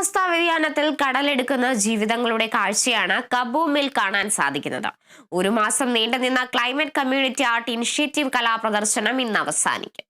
കാലാവസ്ഥാ വ്യതിയാനത്തിൽ കടലെടുക്കുന്ന ജീവിതങ്ങളുടെ കാഴ്ചയാണ് കബൂമിൽ കാണാൻ സാധിക്കുന്നത്. ഒരു മാസം നീണ്ടുനിന്ന ക്ലൈമറ്റ് കമ്മ്യൂണിറ്റി ആർട്ട് ഇനിഷ്യേറ്റീവ് കലാപ്രദർശനം ഇന്ന് അവസാനിക്കും.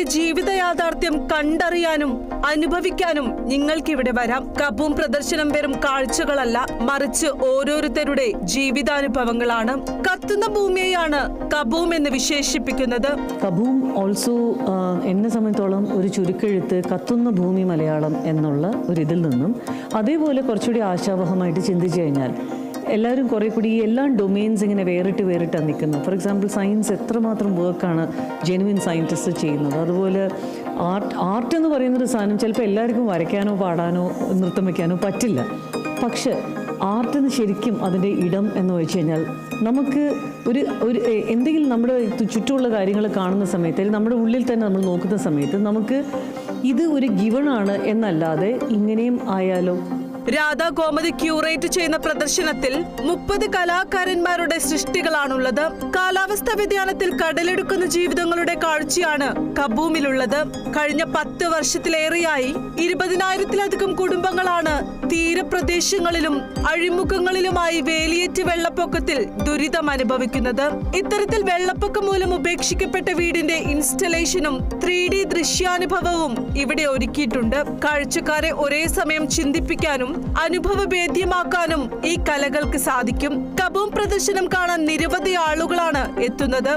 വെള്ളപ്പൊക്കത്തിന്റെ ജീവിത യാഥാർത്ഥ്യം കണ്ടറിയാനും അനുഭവിക്കാനും നിങ്ങൾക്കിവിടെ വരാം. കബൂം പ്രദർശനം വെറും കാഴ്ചകളല്ല മറിച്ച് ഓരോരുത്തരുടെ ജീവിതാനുഭവങ്ങളാണ്. കത്തുന്ന ഭൂമിയെയാണ് കബൂം എന്ന് വിശേഷിപ്പിക്കുന്നത്. കബൂം ഓൾസോ എന്നെ സംബന്ധിച്ചോളം ഒരു ചുരുക്കെഴുത്ത് കത്തുന്ന ഭൂമി മലയാളം എന്നുള്ള ഒരു ഇതിൽ നിന്നും. അതേപോലെ കുറച്ചുകൂടി ആശാവഹമായിട്ട് ചിന്തിച്ചു കഴിഞ്ഞാൽ എല്ലാവരും കുറേ കൂടി ഈ എല്ലാ ഡൊമെയിൻസ് ഇങ്ങനെ വേറിട്ട് വേറിട്ടാണ് നിൽക്കുന്നത്. ഫോർ എക്സാമ്പിൾ സയൻസ് എത്രമാത്രം വർക്കാണ് ജെനുവിൻ സയന്റിസ്റ്റ് ചെയ്യുന്നത്. അതുപോലെ ആർട്ട് ആർട്ട് എന്ന് പറയുന്നൊരു സാധനം ചിലപ്പോൾ എല്ലാവർക്കും വരയ്ക്കാനോ പാടാനോ നൃത്തം വയ്ക്കാനോ പറ്റില്ല. പക്ഷേ ആർട്ടിന് ശരിക്കും അതിന്റെ ഇടം എന്ന് വെച്ച് കഴിഞ്ഞാൽ നമുക്ക് ഒരു ഒരു എന്തെങ്കിലും നമ്മുടെ ചുറ്റുമുള്ള കാര്യങ്ങൾ കാണുന്ന സമയത്ത് അല്ലെങ്കിൽ നമ്മുടെ ഉള്ളിൽ തന്നെ നമ്മൾ നോക്കുന്ന സമയത്ത് നമുക്ക് ഇത് ഒരു ഗിവണാണ് എന്നല്ലാതെ ഇങ്ങനെയും ആയാലോ രാധാ ഗോമതി ക്യൂറേറ്റ് ചെയ്യുന്ന പ്രദർശനത്തിൽ മുപ്പത് കലാകാരന്മാരുടെ സൃഷ്ടികളാണുള്ളത്. കാലാവസ്ഥാ വ്യതിയാനത്തിൽ കടലെടുക്കുന്ന ജീവിതങ്ങളുടെ കാഴ്ചയാണ് കബൂമിലുള്ളത്. കഴിഞ്ഞ പത്ത് വർഷത്തിലേറെയായി ഇരുപതിനായിരത്തിലധികം കുടുംബങ്ങളാണ് തീരപ്രദേശങ്ങളിലും അഴിമുഖങ്ങളിലുമായി വേലിയേറ്റ് വെള്ളപ്പൊക്കത്തിൽ ദുരിതം അനുഭവിക്കുന്നത്. ഇത്തരത്തിൽ വെള്ളപ്പൊക്കം മൂലം ഉപേക്ഷിക്കപ്പെട്ട വീടിന്റെ ഇൻസ്റ്റലേഷനും ത്രീ ഡി ദൃശ്യാനുഭവവും ഇവിടെ ഒരുക്കിയിട്ടുണ്ട്. കാഴ്ചക്കാരെ ഒരേ സമയം ചിന്തിപ്പിക്കാനും അനുഭവഭേദ്യമാക്കാനും ഈ കലകൾക്ക് സാധിക്കും. കബൂം പ്രദർശനം കാണാൻ നിരവധി ആളുകളാണ് എത്തുന്നത്.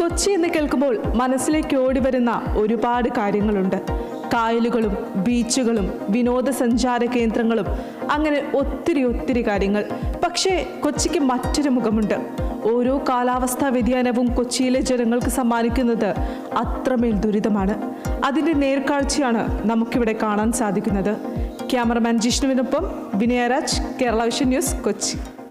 കൊച്ചി എന്ന് കേൾക്കുമ്പോൾ മനസ്സിലേക്ക് ഓടി വരുന്ന ഒരുപാട് കാര്യങ്ങളുണ്ട്. കായലുകളും ബീച്ചുകളും വിനോദസഞ്ചാര കേന്ദ്രങ്ങളും. അങ്ങനെ ഒത്തിരി ഒത്തിരി കാര്യങ്ങൾ. പക്ഷേ കൊച്ചിക്ക് മറ്റൊരു മുഖമുണ്ട്. ഓരോ കാലാവസ്ഥാ വ്യതിയാനവും കൊച്ചിയിലെ ജനങ്ങൾക്ക് സമ്മാനിക്കുന്നത് അത്രമേൽ ദുരിതമാണ്. അതിന്റെ നേർക്കാഴ്ചയാണ് നമുക്കിവിടെ കാണാൻ സാധിക്കുന്നത്. ക്യാമറമാൻ ജിഷ്ണുവിനൊപ്പം വിനയരാജ് കേരള വിഷൻ ന്യൂസ് കൊച്ചി.